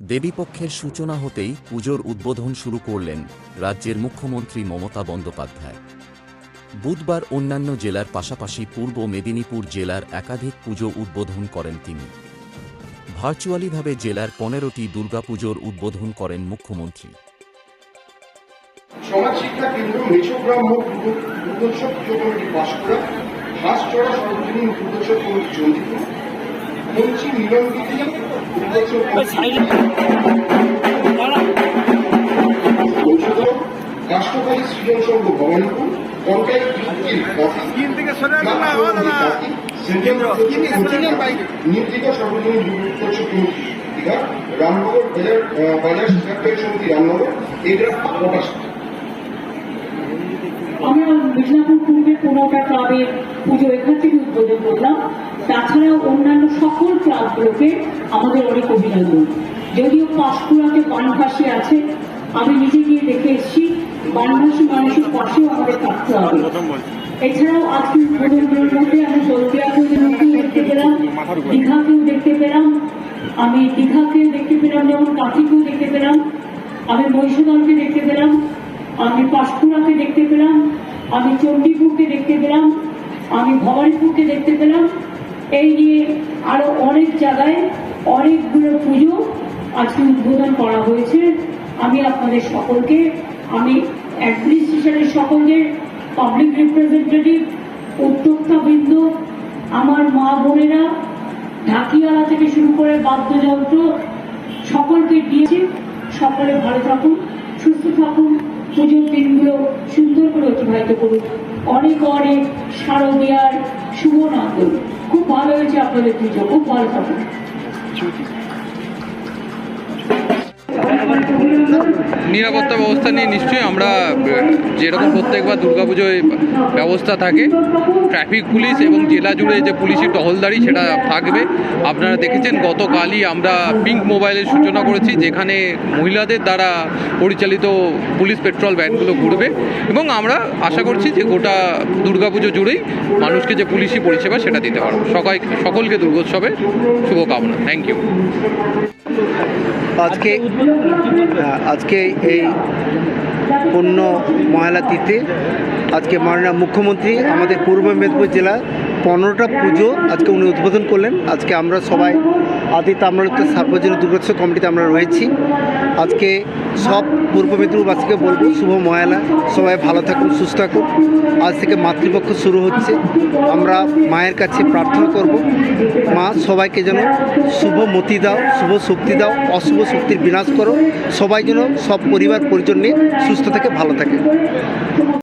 দেবীপক্ষের সূচনা হতেই পুজোর উদ্বোধন শুরু করলেন রাজ্যের মুখ্যমন্ত্রী মমতা বন্দ্যোপাধ্যায়। বুধবার অন্যান্য জেলার পাশাপাশি পূর্ব মেদিনীপুর জেলার একাধিক পুজো উদ্বোধন করেন তিনি। ভার্চুয়ালিভাবে জেলার পনেরোটি দুর্গাপুজোর উদ্বোধন করেন মুখ্যমন্ত্রী। দুর্গোৎসব পুজো কমিটি হাঁসচড়া সর্বজনীন দুর্গোৎসব কমিটি মঞ্চি মিলনবিধি দুর্গোৎসব কৌশল কাষ্টকালী সৃজন সংঘ ভবানীপুর কন্টাই বৃত্তির তিন থেকে সরে আসুন না, ও দাদা। নির্দিকা সর্বজনীন দুর্গোৎসব কমিটি দীঘা রামনগর বাজার বাজার সরকারি সমিতি রামনগর এরা প্রকাশ আমরা মিদনাপুর পূর্বের পনেরোটা ক্লাবের পুজো এখান থেকে উদ্বোধন করলাম। তাছাড়াও অন্যান্য সকল ক্লাবগুলোকে আমাদের অনেক অভিনন্দন। যদিও পাঁশকুড়াতে বানভাসী আছে, আমি নিজে গিয়ে দেখে এসেছি, বানভাসী মানুষের পাশেও আমাদের থাকতে হবে। এছাড়াও আজকে উদ্বোধনের মধ্যে আমি হলদিয়াকেও দেখতে পেলাম, দীঘাকেও দেখতে পেলাম, আমি দীঘাকেও দেখতে পেলাম, যেমন কাঁথিকেও দেখতে পেলাম, আমি মহিষাদলকে দেখতে পেলাম, আমি পাঁশকুড়াকে দেখতে পেলাম আমি চণ্ডীপুরকে দেখতে পেলাম, আমি ভবানীপুরকে দেখতে পেলাম। এই নিয়ে আরও অনেক জায়গায় অনেকগুলো পুজো আজকে উদ্বোধন করা হয়েছে। আমি আপনাদের সকলকে, আমি অ্যাডমিনিস্ট্রেশনের সকলদের, পাবলিক রিপ্রেজেন্টেটিভ, উদ্যোক্তাবৃন্দ, আমার মা বোনেরা, ঢাকিয়ালা থেকে শুরু করে বাদ্যযন্ত্র, সকলকে দিয়েছি। সকলে ভালো থাকুন, সুস্থ থাকুন, পুজোর দিনগুলো সুন্দর করে অতিবাহিত করুন। অনেক অনেক শারদীয়ার শুভ নন্দন খুব ভালো হয়েছে আপনাদের পুজো। খুব ভালো থাকুন। নিরাপত্তা ব্যবস্থা নিয়ে নিশ্চয়ই আমরা যেরকম প্রত্যেকবার দুর্গাপুজোয় ব্যবস্থা থাকে, ট্রাফিক পুলিশ এবং জেলা জুড়ে যে পুলিশি টহলদারি সেটা থাকবে। আপনারা দেখেছেন, গতকালই আমরা পিঙ্ক মোবাইলের সূচনা করেছি, যেখানে মহিলাদের দ্বারা পরিচালিত পুলিশ পেট্রোল ভ্যানগুলো ঘুরবে এবং আমরা আশা করছি যে গোটা দুর্গাপুজো জুড়েই মানুষকে যে পুলিশি পরিষেবা সেটা দিতে পারব। সবাই সকলকে দুর্গোৎসবে শুভকামনা। থ্যাংক ইউ আজকে আজকে এই পূর্ণ মহালা তিথে আজকে মাননীয় মুখ্যমন্ত্রী, আমাদের পূর্ব মেদিনীপুর জেলার পনেরোটা পুজো আজকে উনি উদ্বোধন করলেন। আজকে আমরা সবাই আদি তাম্রলিপ্ত সার্বজনীন দুর্গোৎসব কমিটিতে আমরা রয়েছি। আজকে সব পূর্ব মেদিনীপুরবাসীকে বলব, শুভ মহালা সবাই ভালো থাকুন, সুস্থ থাকুন। আজ থেকে মাতৃপক্ষ শুরু হচ্ছে। আমরা মায়ের কাছে প্রার্থনা করব। মা, সবাইকে যেন শুভ মতি দাও, শুভ শক্তি দাও, অশুভ শক্তির বিনাশ করো। সবাই যেন সব পরিবার পরিজন নিয়ে সুস্থ থাকে, ভালো থাকে।